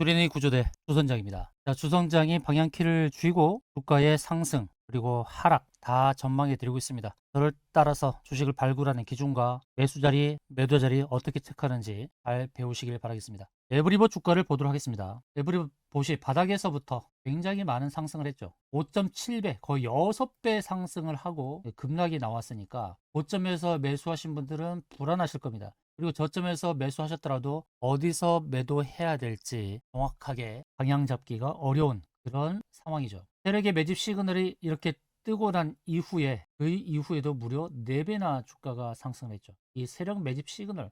주린의 구조대 주선장입니다. 자, 주선장이 방향키를 쥐고 주가의 상승 그리고 하락 다 전망해 드리고 있습니다. 저를 따라서 주식을 발굴하는 기준과 매수 자리, 매도 자리 어떻게 체크하는지 잘 배우시길 바라겠습니다. 에브리버 주가를 보도록 하겠습니다. 에브리버 보시 바닥에서부터 굉장히 많은 상승을 했죠. 5.7배, 거의 6배 상승을 하고 급락이 나왔으니까 고점에서 매수하신 분들은 불안하실 겁니다. 그리고 저점에서 매수하셨더라도 어디서 매도해야 될지 정확하게 방향 잡기가 어려운 그런 상황이죠. 세력의 매집 시그널이 이렇게 뜨고 난 이후에 그 이후에도 무려 4배나 주가가 상승했죠. 이 세력 매집 시그널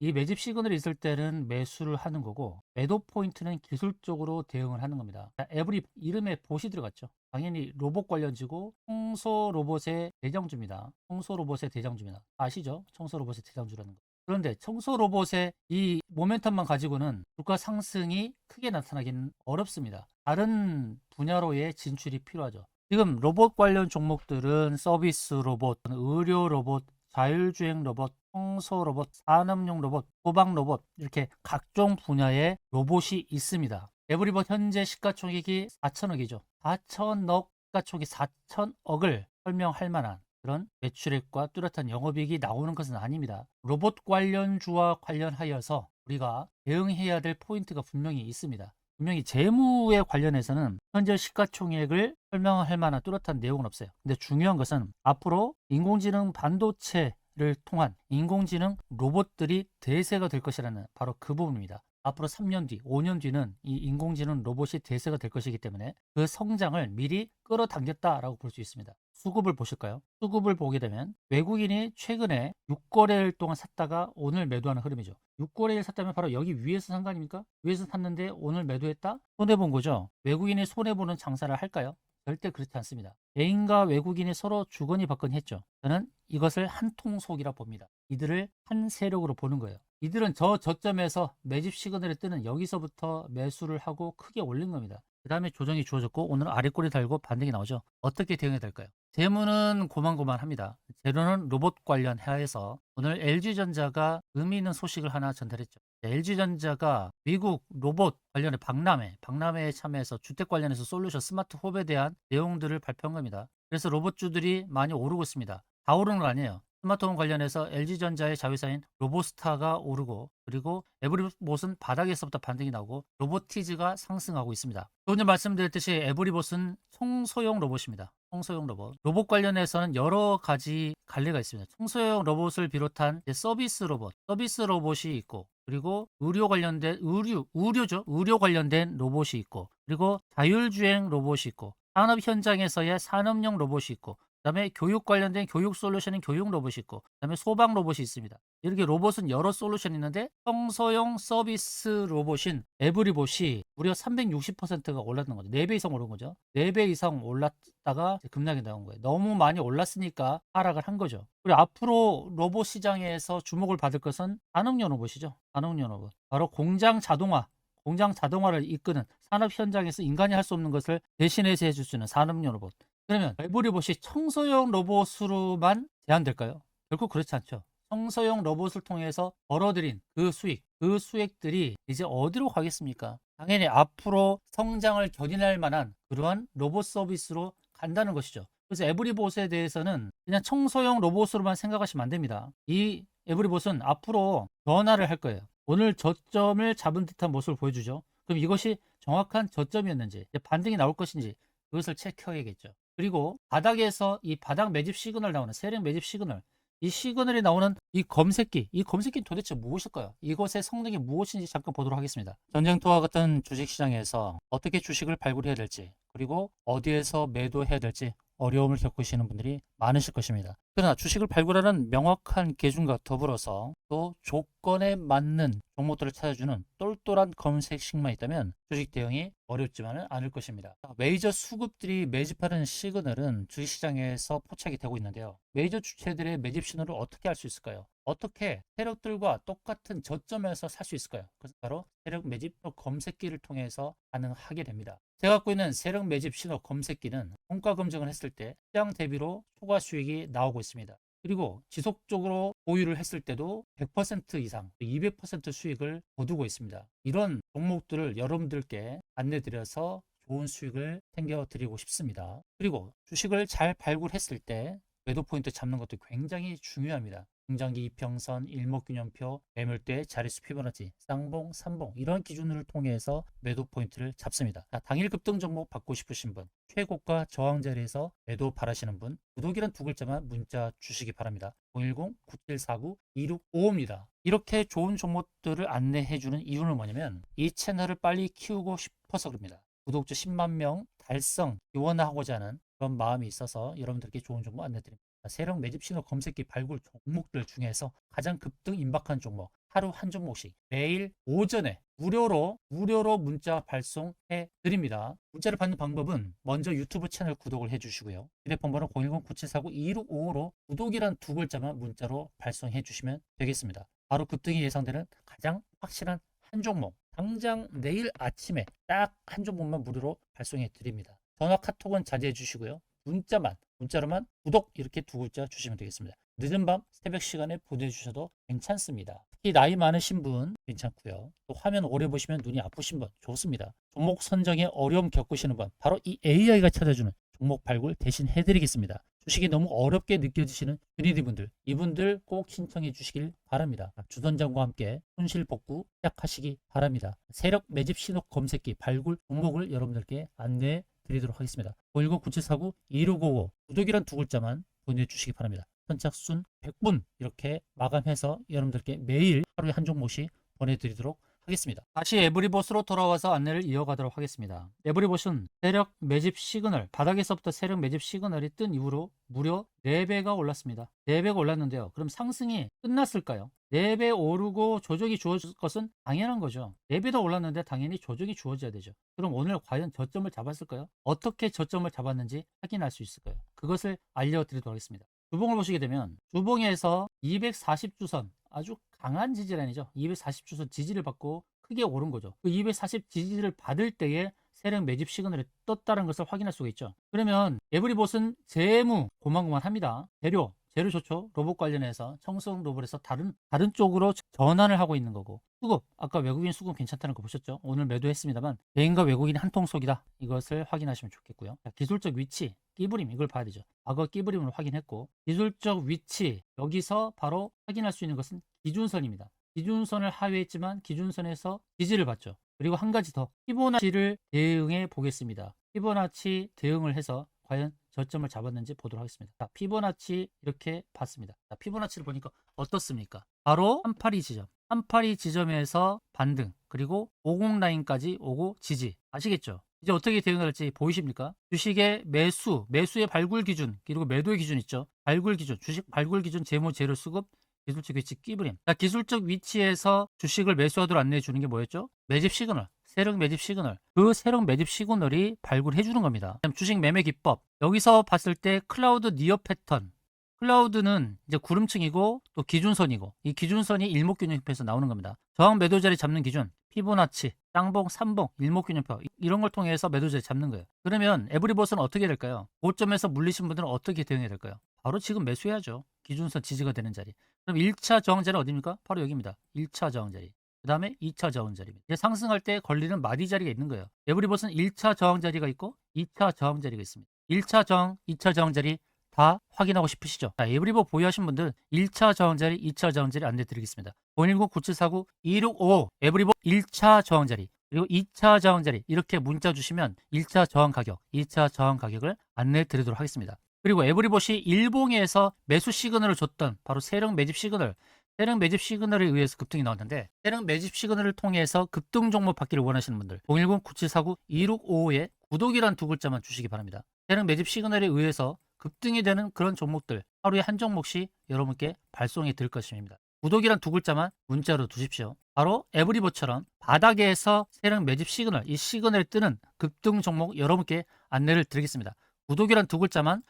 이 매집 시그널이 있을 때는 매수를 하는 거고 매도 포인트는 기술적으로 대응을 하는 겁니다. 자, 에브리 이름에 보시 들어갔죠. 당연히 로봇 관련지고 청소 로봇의 대장주입니다. 청소 로봇의 대장주입니다. 아시죠? 청소 로봇의 대장주라는 거. 그런데 청소 로봇의 이 모멘텀만 가지고는 주가 상승이 크게 나타나기는 어렵습니다. 다른 분야로의 진출이 필요하죠. 지금 로봇 관련 종목들은 서비스 로봇, 의료 로봇, 자율주행 로봇, 청소 로봇, 산업용 로봇, 소방 로봇 이렇게 각종 분야의 로봇이 있습니다. 에브리봇 현재 시가총액이 4천억이죠. 4천억 시가총액 4천억을 설명할 만한 그런 매출액과 뚜렷한 영업이익이 나오는 것은 아닙니다. 로봇 관련주와 관련하여서 우리가 대응해야 될 포인트가 분명히 있습니다. 분명히 재무에 관련해서는 현재 시가총액을 설명할 만한 뚜렷한 내용은 없어요. 근데 중요한 것은 앞으로 인공지능 반도체를 통한 인공지능 로봇들이 대세가 될 것이라는 바로 그 부분입니다. 앞으로 3년 뒤, 5년 뒤는 이 인공지능 로봇이 대세가 될 것이기 때문에 그 성장을 미리 끌어당겼다라고 볼 수 있습니다. 수급을 보실까요? 수급을 보게 되면 외국인이 최근에 6거래일 동안 샀다가 오늘 매도하는 흐름이죠. 6거래일 샀다면 바로 여기 위에서 산 거 아닙니까? 위에서 샀는데 오늘 매도했다? 손해본 거죠. 외국인이 손해보는 장사를 할까요? 절대 그렇지 않습니다. 개인과 외국인이 서로 주거니 받거니 했죠. 저는 이것을 한통속이라 봅니다. 이들을 한 세력으로 보는 거예요. 이들은 저 저점에서 매집 시그널이 뜨는 여기서부터 매수를 하고 크게 올린 겁니다. 그 다음에 조정이 주어졌고 오늘 아래꼬리 달고 반등이 나오죠. 어떻게 대응해야 될까요? 재무는 고만고만합니다. 재료는 로봇 관련해서 오늘 LG전자가 의미 있는 소식을 하나 전달했죠. LG전자가 미국 로봇 관련해 박람회, 박람회에 참여해서 주택 관련해서 솔루션 스마트 홈에 대한 내용들을 발표한 겁니다. 그래서 로봇주들이 많이 오르고 있습니다. 다 오르는 거 아니에요. 스마트홈 관련해서 LG전자의 자회사인 로보스타가 오르고 그리고 에브리봇은 바닥에서부터 반등이 나오고 로보티즈가 상승하고 있습니다. 오늘 말씀드렸듯이 에브리봇은 청소용 로봇입니다. 청소용 로봇. 로봇 관련해서는 여러 가지 갈래가 있습니다. 청소용 로봇을 비롯한 서비스 로봇, 서비스 로봇이 있고 그리고 의료 관련된 의료 의료죠. 의료 관련된 로봇이 있고 그리고 자율주행 로봇이 있고 산업 현장에서의 산업용 로봇이 있고 그다음에 교육 관련된 교육 솔루션인 교육 로봇이 있고 그다음에 소방 로봇이 있습니다. 이렇게 로봇은 여러 솔루션이 있는데 청소용 서비스 로봇인 에브리봇이 무려 360%가 올랐는 거죠. 4배 이상 오른 거죠. 4배 이상 올랐다가 급락이 나온 거예요. 너무 많이 올랐으니까 하락을 한 거죠. 그리고 앞으로 로봇 시장에서 주목을 받을 것은 산업용 로봇이죠. 산업용 로봇. 바로 공장 자동화 공장 자동화를 이끄는 산업 현장에서 인간이 할 수 없는 것을 대신해서 해줄 수 있는 산업용 로봇. 그러면 에브리봇이 청소용 로봇으로만 제한될까요? 결코 그렇지 않죠. 청소용 로봇을 통해서 벌어들인 그 수익, 그 수익들이 이제 어디로 가겠습니까? 당연히 앞으로 성장을 견인할 만한 그러한 로봇 서비스로 간다는 것이죠. 그래서 에브리봇에 대해서는 그냥 청소용 로봇으로만 생각하시면 안 됩니다. 이 에브리봇은 앞으로 변화를 할 거예요. 오늘 저점을 잡은 듯한 모습을 보여주죠. 그럼 이것이 정확한 저점이었는지, 반등이 나올 것인지 그것을 체크해야겠죠. 그리고 바닥에서 이 바닥 매집 시그널 나오는 세력 매집 시그널 이 시그널이 나오는 이 검색기 이 검색기는 도대체 무엇일까요? 이것의 성능이 무엇인지 잠깐 보도록 하겠습니다. 전쟁터와 같은 주식시장에서 어떻게 주식을 발굴해야 될지 그리고 어디에서 매도해야 될지 어려움을 겪으시는 분들이 많으실 것입니다. 그러나 주식을 발굴하는 명확한 기준과 더불어서 또 조건에 맞는 종목들을 찾아주는 똘똘한 검색 식만 있다면 주식 대응이 어렵지만은 않을 것입니다. 메이저 수급들이 매집하는 시그널은 주식시장에서 포착이 되고 있는데요. 메이저 주체들의 매집 신호를 어떻게 할수 있을까요? 어떻게 세력들과 똑같은 저점에서 살 수 있을까요? 그래서 바로 세력 매집 검색기를 통해서 가능하게 됩니다. 제가 갖고 있는 세력 매집 신호 검색기는 원가 검증을 했을 때 시장 대비로 초과 수익이 나오고 있습니다. 그리고 지속적으로 보유를 했을 때도 100% 이상, 200% 수익을 거두고 있습니다. 이런 종목들을 여러분들께 안내드려서 좋은 수익을 챙겨드리고 싶습니다. 그리고 주식을 잘 발굴했을 때 매도 포인트 잡는 것도 굉장히 중요합니다. 중장기 이평선, 일목균형표, 매물대, 자릿수 피보나치, 쌍봉, 삼봉 이런 기준을 통해서 매도 포인트를 잡습니다. 자, 당일 급등 종목 받고 싶으신 분, 최고가 저항 자리에서 매도 바라시는 분, 구독이란 두 글자만 문자 주시기 바랍니다. 010-9749-2655입니다. 이렇게 좋은 종목들을 안내해주는 이유는 뭐냐면 이 채널을 빨리 키우고 싶어서 그럽니다. 구독자 10만 명 달성 기원하고자 하는 그런 마음이 있어서 여러분들께 좋은 정보 안내드립니다. 세력 매집 신호 검색기 발굴 종목들 중에서 가장 급등 임박한 종목 하루 한 종목씩 매일 오전에 무료로 무료로 문자 발송해 드립니다. 문자를 받는 방법은 먼저 유튜브 채널 구독을 해 주시고요. 휴대폰 번호 010-9749-2655로 구독이란 두 글자만 문자로 발송해 주시면 되겠습니다. 바로 급등이 예상되는 가장 확실한 한 종목 당장 내일 아침에 딱 한 종목만 무료로 발송해 드립니다. 전화 카톡은 자제해 주시고요. 문자만 문자로만 구독 이렇게 두 글자 주시면 되겠습니다. 늦은 밤 새벽 시간에 보내주셔도 괜찮습니다. 특히 나이 많으신 분 괜찮고요. 또 화면 오래 보시면 눈이 아프신 분 좋습니다. 종목 선정에 어려움 겪으시는 분 바로 이 AI가 찾아주는 종목 발굴 대신 해드리겠습니다. 주식이 너무 어렵게 느껴지시는 주니디 분들 이분들 꼭 신청해 주시길 바랍니다. 주선장과 함께 손실 복구 시작하시기 바랍니다. 세력 매집 신호 검색기 발굴 종목을 여러분들께 안내해 드리도록 하겠습니다. 010-9749-2655 구독이란 두 글자만 보내주시기 바랍니다. 선착순 100분 이렇게 마감해서 여러분들께 매일 하루에 한 종목씩 보내드리도록 하겠습니다. 다시 에브리봇으로 돌아와서 안내를 이어가도록 하겠습니다. 에브리봇은 세력 매집 시그널, 바닥에서부터 세력 매집 시그널이 뜬 이후로 무려 4배가 올랐습니다. 4배가 올랐는데요. 그럼 상승이 끝났을까요? 4배 오르고 조정이 주어질 것은 당연한 거죠. 4배 더 올랐는데 당연히 조정이 주어져야 되죠. 그럼 오늘 과연 저점을 잡았을까요? 어떻게 저점을 잡았는지 확인할 수 있을까요? 그것을 알려드리도록 하겠습니다. 주봉을 보시게 되면 주봉에서 240주선 아주 강한 지지라인이죠. 240주선 지지를 받고 크게 오른 거죠. 그 240 지지를 받을 때에 세력 매집 시그널이 떴다는 것을 확인할 수가 있죠. 그러면 에브리봇은 재무 고만고만합니다. 재료 재료 좋죠. 로봇 관련해서 청소용 로봇에서 다른 다른 쪽으로 전환을 하고 있는 거고 수급 아까 외국인 수급 괜찮다는 거 보셨죠? 오늘 매도했습니다만 개인과 외국인이 한 통속이다. 이것을 확인하시면 좋겠고요. 자, 기술적 위치 끼부림 이걸 봐야 되죠. 과거 끼부림을 확인했고 기술적 위치 여기서 바로 확인할 수 있는 것은 기준선입니다. 기준선을 하회했지만 기준선에서 지지를 받죠. 그리고 한 가지 더 피보나치를 대응해 보겠습니다. 피보나치 대응을 해서 과연 저점을 잡았는지 보도록 하겠습니다. 자, 피보나치 이렇게 봤습니다. 자, 피보나치를 보니까 어떻습니까? 바로 382 지점. 382 지점에서 반등, 그리고 50 라인까지 오고 지지. 아시겠죠? 이제 어떻게 대응할지 보이십니까? 주식의 매수, 매수의 발굴 기준, 그리고 매도의 기준 있죠. 발굴 기준, 주식 발굴 기준, 재무, 재료 수급, 기술적 위치 끼부림. 자, 기술적 위치에서 주식을 매수하도록 안내해 주는 게 뭐였죠? 매집 시그널. 세력 매집 시그널. 그 세력 매집 시그널이 발굴해 주는 겁니다. 주식 매매 기법. 여기서 봤을 때 클라우드 니어 패턴. 클라우드는 이제 구름층이고 또 기준선이고 이 기준선이 일목균형표에서 나오는 겁니다. 저항 매도 자리 잡는 기준, 피보나치, 쌍봉, 삼봉, 일목균형표 이- 이런 걸 통해서 매도 자리 잡는 거예요. 그러면 에브리봇은 어떻게 될까요? 고점에서 물리신 분들은 어떻게 대응해야 될까요? 바로 지금 매수해야죠. 기준선 지지가 되는 자리. 그럼 1차 저항 자리 어디입니까? 바로 여기입니다. 1차 저항 자리. 그 다음에 2차 저항 자리입니다. 이제 상승할 때 걸리는 마디 자리가 있는 거예요. 에브리봇은 1차 저항 자리가 있고 2차 저항 자리가 있습니다. 1차 저항, 2차 저항 자리 다 확인하고 싶으시죠? 자, 에브리봇 보유하신 분들 1차 저항 자리, 2차 저항 자리 안내 드리겠습니다. 010-9749-2655 에브리봇 1차 저항 자리 그리고 2차 저항 자리 이렇게 문자 주시면 1차 저항 가격, 2차 저항 가격을 안내 드리도록 하겠습니다. 그리고 에브리봇이 일봉에서 매수 시그널을 줬던 바로 세력 매집 시그널 세력 매집 시그널에 의해서 급등이 나왔는데 세력 매집 시그널을 통해서 급등 종목 받기를 원하시는 분들 010-9749-2655에 구독이란 두 글자만 주시기 바랍니다. 세력 매집 시그널에 의해서 급등이 되는 그런 종목들 하루에 한 종목씩 여러분께 발송해 드릴 것입니다. 구독이란 두 글자만 문자로 두십시오. 바로 에브리봇처럼 바닥에서 세력 매집 시그널, 이 시그널에 뜨는 급등 종목 여러분께 안내를 드리겠습니다. 구독이란 두 글자만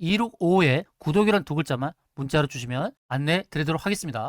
010-9749-2655에 구독이란 두 글자만 문자로 주시면 안내 드리도록 하겠습니다.